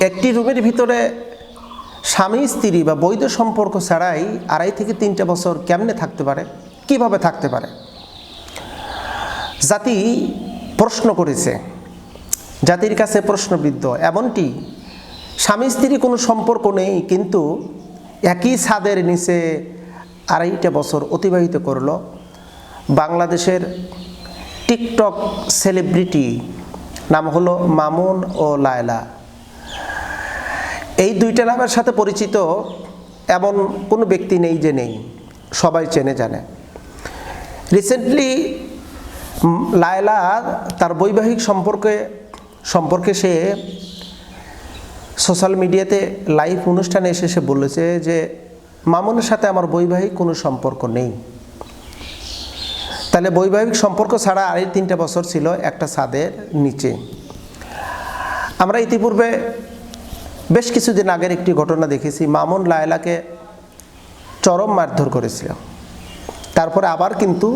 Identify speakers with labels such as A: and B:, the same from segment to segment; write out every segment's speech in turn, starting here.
A: একটি রুমের ভিতরে স্বামী, স্ত্রী বা বৈধ সম্পর্ক ছাড়াই আড়াই থেকে তিনটা বছর কেমনে থাকতে পারে? কীভাবে থাকতে পারে? জাতি প্রশ্ন করেছে। জাতির কাছে প্রশ্নবিদ্ধ। এমনটি, স্বামী, স্ত্রী কোনো সম্পর্ক নেই, কিন্তু একই ছাদের নিচে আড়াইটা বছর অতিবাহিত করল। বাংলাদেশের টিকটক সেলিব্রিটি নাম হলো মামুন ও লায়লা। এই দুইটা নামের সাথে পরিচিত এমন কোনো ব্যক্তি নেই যে নেই। সবাই চেনে জানে। রিসেন্টলি লায়লা তার বৈবাহিক সম্পর্কে সম্পর্কে সে সোশ্যাল মিডিয়াতে লাইভ অনুষ্ঠানে এসে সে বলেছে যে, মামুনের সাথে আমার বৈবাহিক কোনো সম্পর্ক নেই। তাহলে বৈবাহিক সম্পর্ক ছাড়া আড়াই তিনটা বছর ছিল একটা ছাদের নিচে। আমরা ইতিপূর্বে বেশ কিছুদিন আগের একটি ঘটনা দেখেছি। মামুন লায়লাকে চরম মারধর করেছিল। তারপরে আবার কিন্তু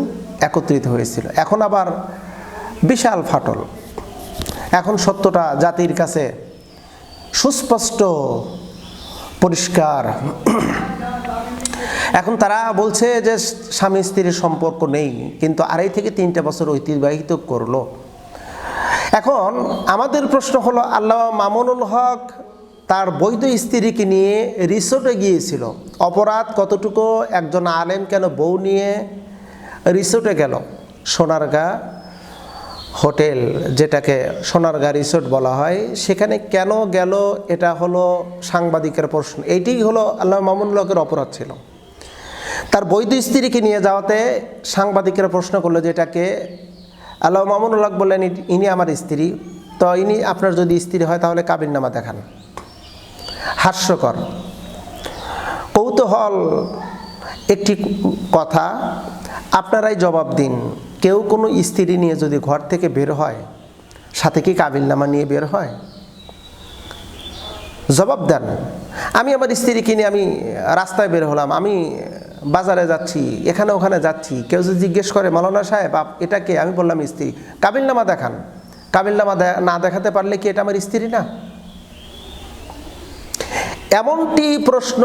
A: একত্রিত হয়েছিল। এখন আবার বিশাল ফাটল। এখন সত্যটা জাতির কাছে সুস্পষ্ট, পরিষ্কার। এখন তারা বলছে যে স্বামী স্ত্রীর সম্পর্ক নেই, কিন্তু আড়াই থেকে তিনটা বছর অতিবাহিত করল। এখন আমাদের প্রশ্ন হলো, আল্লাহ মামুনুল হক তার বৈধ স্ত্রীকে নিয়ে রিসোর্টে গিয়েছিল। অপরাধ কতটুকু? একজন আলেম কেন বউ নিয়ে রিসোর্টে গেল? সোনারগা হোটেল, যেটাকে সোনারগা রিসোর্ট বলা হয়, সেখানে কেন গেল? এটা হলো সাংবাদিকের প্রশ্ন। এইটি হলো আল্লাহ হকের অপরাধ ছিল। তার বৈধ স্ত্রীকে নিয়ে যাওয়াতে সাংবাদিকেরা প্রশ্ন করল যে এটাকে আল্লাহ মামুনুল হক বললেন "ইনি- ইনি আমার স্ত্রী। তো ইনি, আপনার যদি স্ত্রী হয় তাহলে কাবির নামা দেখান। হাস্যকর। কৌতূহল একটি কথা, আপনারাই জবাব দিন। কেউ কোনো স্ত্রী নিয়ে যদি ঘর থেকে বের হয়, সাথে কি কাবিলনামা নিয়ে বের হয়? জবাব দেন। আমি আমার স্ত্রী কিনে আমি রাস্তায় বের হলাম, আমি বাজারে যাচ্ছি, এখানে ওখানে যাচ্ছি। কেউ যদি জিজ্ঞেস করে মৌলানা সাহেব, আপ- এটা কে? আমি বললাম, স্ত্রী। কাবিলনামা দেখান। কাবিলনামা না দেখাতে পারলে কি এটা আমার স্ত্রী না? এমনটি প্রশ্ন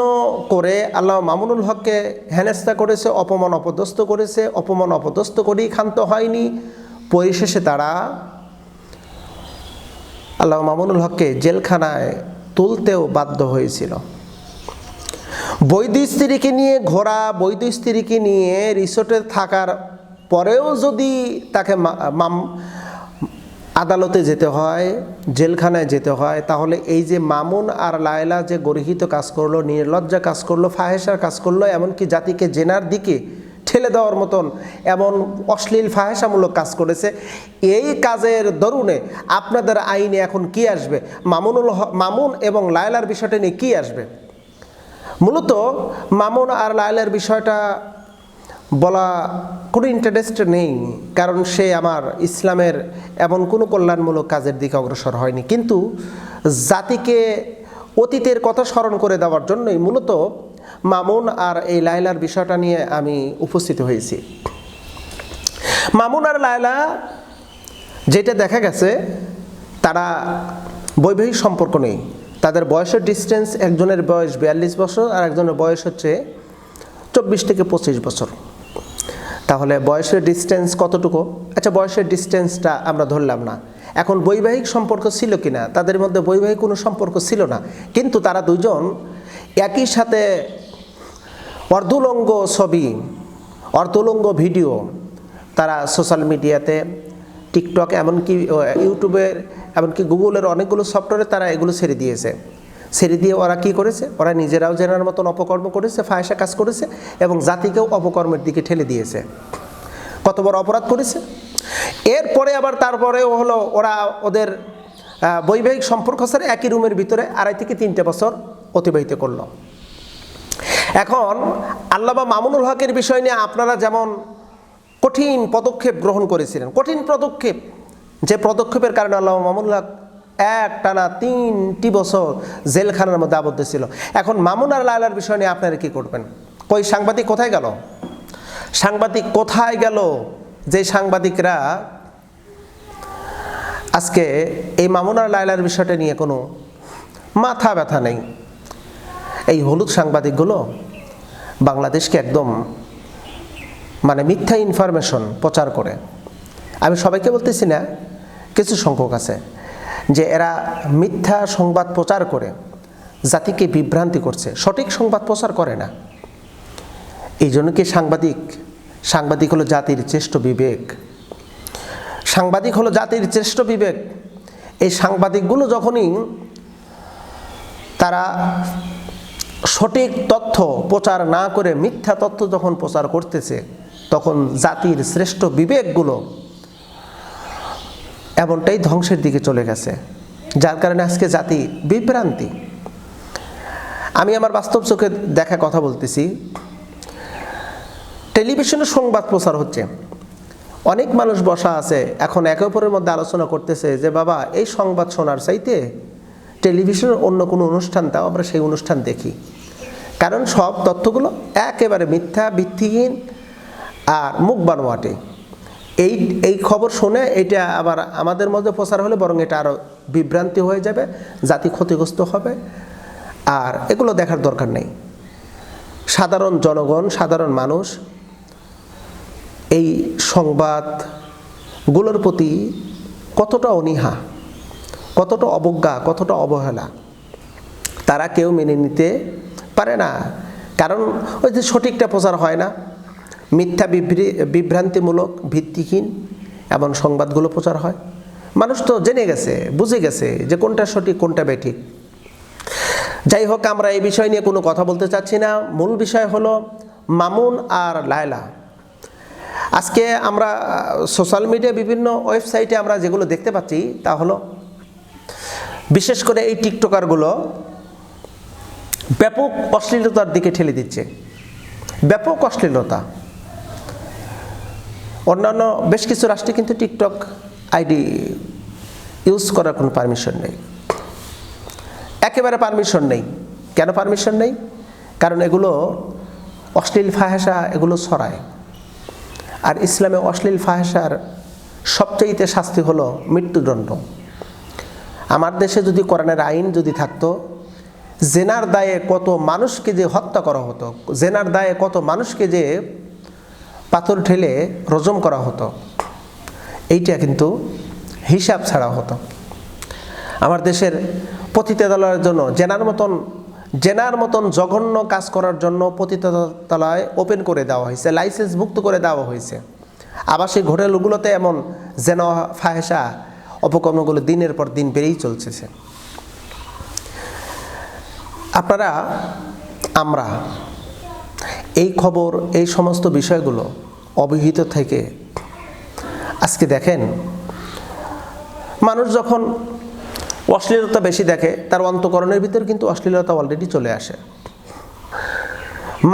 A: করে আল্লাহ মামুনুল হককে হেনেস্তা করেছে, অপমান অপদস্থ করেছে, অপমান অপদস্থ করেই ক্ষান্ত হয়নি। পরিশেষে তারা আল্লাহ মামুনুল হককে জেলখানায় তুলতেও বাধ্য হয়েছিল। বৈধ স্ত্রীকে নিয়ে ঘোরা বৈধ স্ত্রীকে নিয়ে রিসোর্টে থাকার পরেও যদি তাকে আদালতে যেতে হয়, জেলখানায় যেতে হয়, তাহলে এই যে মামুন আর লায়লা যে গর্হিত কাজ করল, নির্লজ্জা কাজ করল, ফাহেসার কাজ করল, এমনকি জাতিকে জেনার দিকে ঠেলে দেওয়ার মতন এমন অশ্লীল ফাহেসামূলক কাজ করেছে, এই কাজের দরুনে আপনাদের আইনে এখন কি আসবে? মামুনুল মামুন এবং লায়লার বিষয়টা নিয়ে কি আসবে? মূলত মামুন আর লায়লার বিষয়টা বলা কোনো ইন্টারেস্ট নেই, কারণ সে আমার ইসলামের এমন কোনো কল্যাণমূলক কাজের দিকে অগ্রসর হয়নি। কিন্তু জাতিকে অতীতের কথা স্মরণ করে দেওয়ার জন্যই মূলত মামুন আর এই লায়লার বিষয়টা নিয়ে আমি উপস্থিত হয়েছি। মামুন আর লায়লা যেটা দেখা গেছে, তারা বৈবাহিক সম্পর্ক নেই। তাদের বয়সের ডিস্টেন্স একজনের বয়স বিয়াল্লিশ বছর আর একজনের বয়স হচ্ছে চব্বিশ থেকে পঁচিশ বছর। তাহলে বয়সের ডিস্টেন্স কতটুকু? আচ্ছা বয়সের ডিস্টেন্সটা আমরা ধরলাম না। এখন বৈবাহিক সম্পর্ক ছিল কি না তাদের মধ্যে বৈবাহিক কোনো সম্পর্ক ছিল না। কিন্তু তারা দুজন একই সাথে অর্ধুলঙ্গ ছবি, অর্ধুলঙ্গ ভিডিও তারা সোশ্যাল মিডিয়াতে টিকটক এমনকি ইউটিউবের এমনকি গুগলের অনেকগুলো সফটওয়্যারে তারা এগুলো ছেড়ে দিয়েছে। ছেড়ে দিয়ে ওরা কি করেছে? ওরা নিজেরাও জেনার মতন অপকর্ম করেছে ফায়সা কাজ করেছে এবং জাতিকেও অপকর্মের দিকে ঠেলে দিয়েছে। কত বড় অপরাধ করেছে? এরপরে আবার তারপরে হলো ওরা ওদের বৈবাহিক সম্পর্ক স্যার একই রুমের ভিতরে আড়াই থেকে তিনটে বছর অতিবাহিত করল। এখন আল্লামা মামুনুল হকের বিষয় নিয়ে আপনারা যেমন কঠিন পদক্ষেপ গ্রহণ করেছিলেন, কঠিন পদক্ষেপ, যে পদক্ষেপের কারণে আল্লাহ মামুনুল হক এক টানা তিনটি বছর জেলখানার মধ্যে আবদ্ধ ছিল। এখন মামুন আর লায়লার বিষয় নিয়ে আপনারা কি করবেন? কই, সাংবাদিক কোথায় গেল? সাংবাদিক কোথায় গেল? যে সাংবাদিকরা আজকে এই মামুন আর লায়লার বিষয়টা নিয়ে কোনো মাথা ব্যথা নেই? এই হলুদ সাংবাদিকগুলো বাংলাদেশকে একদম মানে মিথ্যা ইনফরমেশন প্রচার করে। আমি সবাইকে বলতেছি না, কিছু সংখ্যক আছে। যে এরা মিথ্যা সংবাদ প্রচার করে, জাতিকে বিভ্রান্তি করছে। সঠিক সংবাদ প্রচার করে না। এই জন্য কি সাংবাদিক? সাংবাদিক হলো জাতির শ্রেষ্ঠ বিবেক। সাংবাদিক হলো জাতির শ্রেষ্ঠ বিবেক। এই সাংবাদিকগুলো যখনই তারা সঠিক তথ্য প্রচার না করে মিথ্যা তথ্য যখন প্রচার করতেছে, তখন জাতির শ্রেষ্ঠ বিবেকগুলো এমনটাই ধ্বংসের দিকে চলে গেছে। যার কারণে আজকে জাতি বিভ্রান্তি। আমি আমার বাস্তব চোখে দেখা কথা বলতেছি। টেলিভিশনে সংবাদ প্রচার হচ্ছে। অনেক মানুষ বসা আছে, এখন একে অপরের মধ্যে আলোচনা করতেছে যে, বাবা, এই সংবাদ শোনার চাইতে টেলিভিশনের অন্য কোনো অনুষ্ঠান দাও, আমরা সেই অনুষ্ঠান দেখি। কারণ সব তথ্যগুলো একেবারে মিথ্যা, ভিত্তিহীন আর মুখ বানোয়াটে এই এই খবর শুনে এটা আবার আমাদের মধ্যে প্রচার হলে বরং এটা আরও বিভ্রান্তি হয়ে যাবে, জাতি ক্ষতিগ্রস্ত হবে, আর এগুলো দেখার দরকার নেই। সাধারণ জনগণ, সাধারণ মানুষ এই সংবাদগুলোর প্রতি কতটা অনীহা, কতটা অবজ্ঞা, কতটা অবহেলা, তারা কেউ মেনে নিতে পারে না। কারণ ওই যে সঠিকটা প্রচার হয় না। মিথ্যা বিভ্রি, বিভ্রান্তিমূলক ভিত্তিহীন এমন সংবাদগুলো প্রচার হয়। মানুষ তো জেনে গেছে, বুঝে গেছে যে কোনটা সঠিক, কোনটা বেঠিক। যাই হোক, আমরা এই বিষয় নিয়ে কোনো কথা বলতে চাচ্ছি না। মূল বিষয় হলো মামুন আর লায়লা। আজকে আমরা সোশ্যাল মিডিয়া বিভিন্ন ওয়েবসাইটে আমরা যেগুলো দেখতে পাচ্ছি তা হলো, বিশেষ করে এই টিকটকারগুলো ব্যাপক অশ্লীলতার দিকে ঠেলে দিচ্ছে। ব্যাপক অশ্লীলতা। অন্যান্য বেশ কিছু রাষ্ট্রে কিন্তু টিকটক আইডি ইউজ করার কোনো পারমিশন নেই। একেবারে পারমিশন নেই। কেন পারমিশন নেই? কারণ এগুলো অশ্লীল ফাহেসা এগুলো ছড়ায়। আর ইসলামে অশ্লীল ফাহেসার সবচাইতে শাস্তি হলো মৃত্যুদণ্ড। আমার দেশে যদি কোরআনের আইন যদি থাকতো, জেনার দায়ে কত মানুষকে যে হত্যা করা হতো, জেনার দায়ে কত মানুষকে যে পাথর ঠেলে রজম করা হতো। এইটা কিন্তু হিসাব ছাড়া হতো। আমার দেশের পতিতালয়ের জন্য জেনার মতন জেনার মতন জঘন্য কাজ করার জন্য পতিতালয় ওপেন করে দেওয়া হয়েছে লাইসেন্স মুক্ত করে দেওয়া হয়েছে। আবার সেই হোটেলগুলোতে এমন জেন ফাহেসা অপকর্মগুলো দিনের পর দিন বেড়েই চলছে। আপনারা, আমরা এই খবর, এই সমস্ত বিষয়গুলো অবহিত থেকে আজকে দেখেন, মানুষ যখন অশ্লীলতা বেশি দেখে, তার অন্তকরণের ভিতর কিন্তু অশ্লীলতা অলরেডি চলে আসে।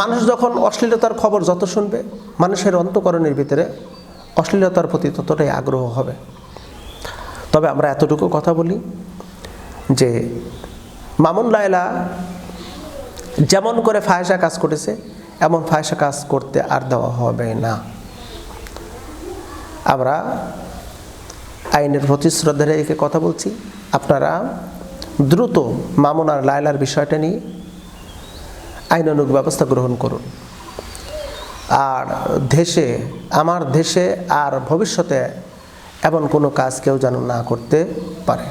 A: মানুষ যখন অশ্লীলতার খবর যত শুনবে, মানুষের অন্তকরণের ভিতরে অশ্লীলতার প্রতি ততটাই আগ্রহ হবে। তবে আমরা এতটুকু কথা বলি যে, মামুন লায়লা যেমন করে ফায়সা কাজ করেছে এমন ফায়সা কাজ করতে আর দেওয়া হবে না। আমরা আইনের প্রতি শ্রদ্ধা রেখে কথা বলছি। আপনারা দ্রুত মামুন আর লায়লার বিষয়টা নিয়ে আইনানুগ ব্যবস্থা গ্রহণ করুন। আর দেশে, আমার দেশে আর ভবিষ্যতে এমন কোনো কাজ কেউ যেন না করতে পারে।